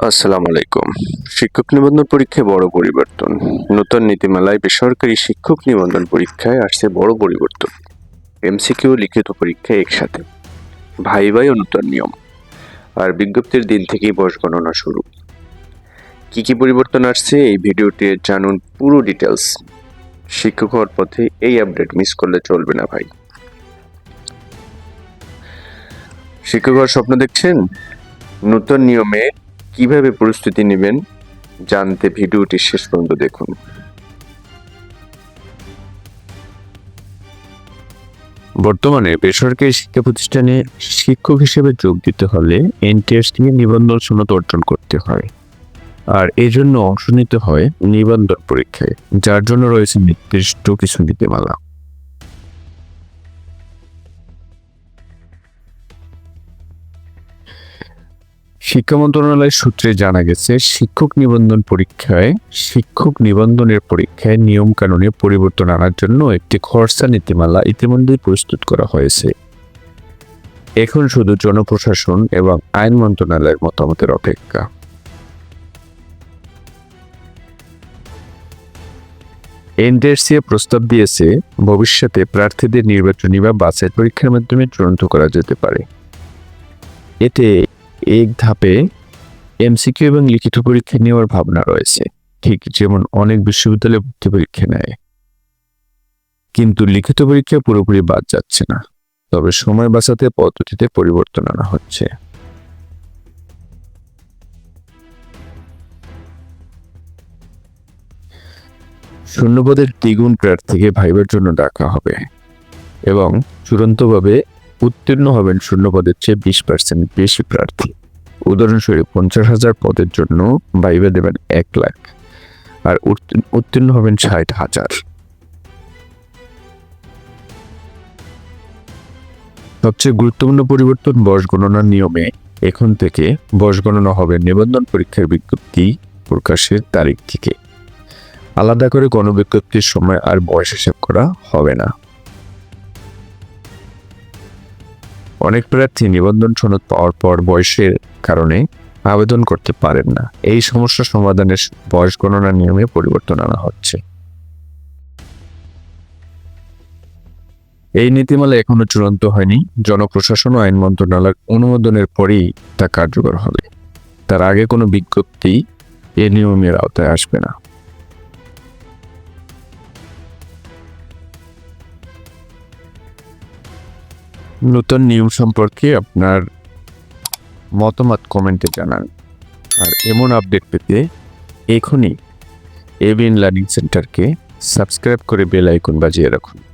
আসসালামু আলাইকুম। শিক্ষক নিবন্ধন পরীক্ষায় বড় পরিবর্তন। নতুন নীতিমালায় বেসরকারি শিক্ষক নিবন্ধন পরীক্ষায় আসছে বড় পরিবর্তন। এমসিকিউ লিখিত পরীক্ষা একসাথে। ভাই ভাই নতুন নিয়ম। আর বিজ্ঞপ্তির দিন থেকেই বয়স গণনা শুরু। কি কি পরিবর্তন আসছে এই ভিডিওটি জানুন পুরো ডিটেলস শিক্ষক হওয়ার পথে এই আপডেট মিস করলে চলবে না ভাই। শিক্ষক হওয়ার স্বপ্ন দেখছেন? নতুন নিয়মে কীভাবে প্রস্তুতি নেবেন জানতে ভিডিওটি শেষ পর্যন্ত দেখুন। বর্তমানে বেসরকারি শিক্ষা প্রতিষ্ঠানে শিক্ষক হিসেবে যোগ দিতে হলে এনটিএস থেকে নিবন্ধন সনদ অর্জন করতে হয়। আর এই জন্য অংশ নিতে হয় নিবন্ধন পরীক্ষায়, যার জন্য রয়েছে নির্দিষ্ট কিছু নীতিমালা। শিক্ষা মন্ত্রণালয়ের সূত্রে জানা গেছে, শিক্ষক নিবন্ধন পরীক্ষায়, শিক্ষক নিবন্ধনের পরীক্ষায় নিয়ম কানুনে পরিবর্তন আনার জন্য একটি খরচা নীতিমালা ইতিমধ্যেই প্রস্তুত করা হয়েছে। এখন শুধু জনপ্রশাসন এবং আইন মন্ত্রণালয়ের মতামতের অপেক্ষা। এনডিআরসিএ প্রস্তাব দিয়েছে, ভবিষ্যতে প্রার্থীদের নির্বাচনী বা বাছাই পরীক্ষার মাধ্যমে চূড়ান্ত করা যেতে পারে। এতে এক ধাপে এমসিকিউ এবং লিখিত পরীক্ষা নেওয়ার ভাবনা রয়েছে। ঠিক যেমন অনেক বিশ্ববিদ্যালয়ে ভর্তি পরীক্ষা নেয়। কিন্তু লিখিত পরীক্ষা পুরোপুরি বাদ যাচ্ছে না। তবে সময় বাঁচাতে পদ্ধতিতে পরিবর্তন আনা হচ্ছে। শূন্যপদের দ্বিগুণ প্রার্থীকে ভাইবার জন্য ডাকা হবে। এবং চূড়ান্তভাবে উত্তীর্ণ হবেন শূন্য পদের চেয়ে বিশ পার্সেন্ট বেশি প্রার্থী। উদাহরণস্বরূপ পঞ্চাশ হাজার পদের জন্য ভাইবা দেবেন এক লাখ। আর উত্তীর্ণ হবেন ষাট হাজার। সবচেয়ে গুরুত্বপূর্ণ পরিবর্তন বয়স গণনার নিয়মে এখন থেকে বয়স গণনা হবে নিবন্ধন পরীক্ষার বিজ্ঞপ্তি প্রকাশের তারিখ থেকে। আলাদা করে গণবিজ্ঞপ্তির সময় আর বয়স হিসাব করা হবে না। অনেক প্রার্থী নিবন্ধন সনদ পাওয়ার পর বয়সের কারণে আবেদন করতে পারেন না। এই সমস্যা সমাধানের বয়স গণনা নিয়মে পরিবর্তন আনা হচ্ছে। এই নীতিমালা এখনও চূড়ান্ত হয়নি। জনপ্রশাসন ও আইন মন্ত্রণালয়ের অনুমোদনের পরেই তা কার্যকর হবে। তার আগে কোনো বিজ্ঞপ্তি এ নিয়মের আওতায় আসবে না। নতুন নিয়ম সম্পর্কে আপনার মতামত কমেন্টে জানান। আর এমন আপডেট পেতে এখনই এভিন লার্নিং সেন্টারকে সাবস্ক্রাইব করে বেল আইকন বাজিয়ে রাখুন।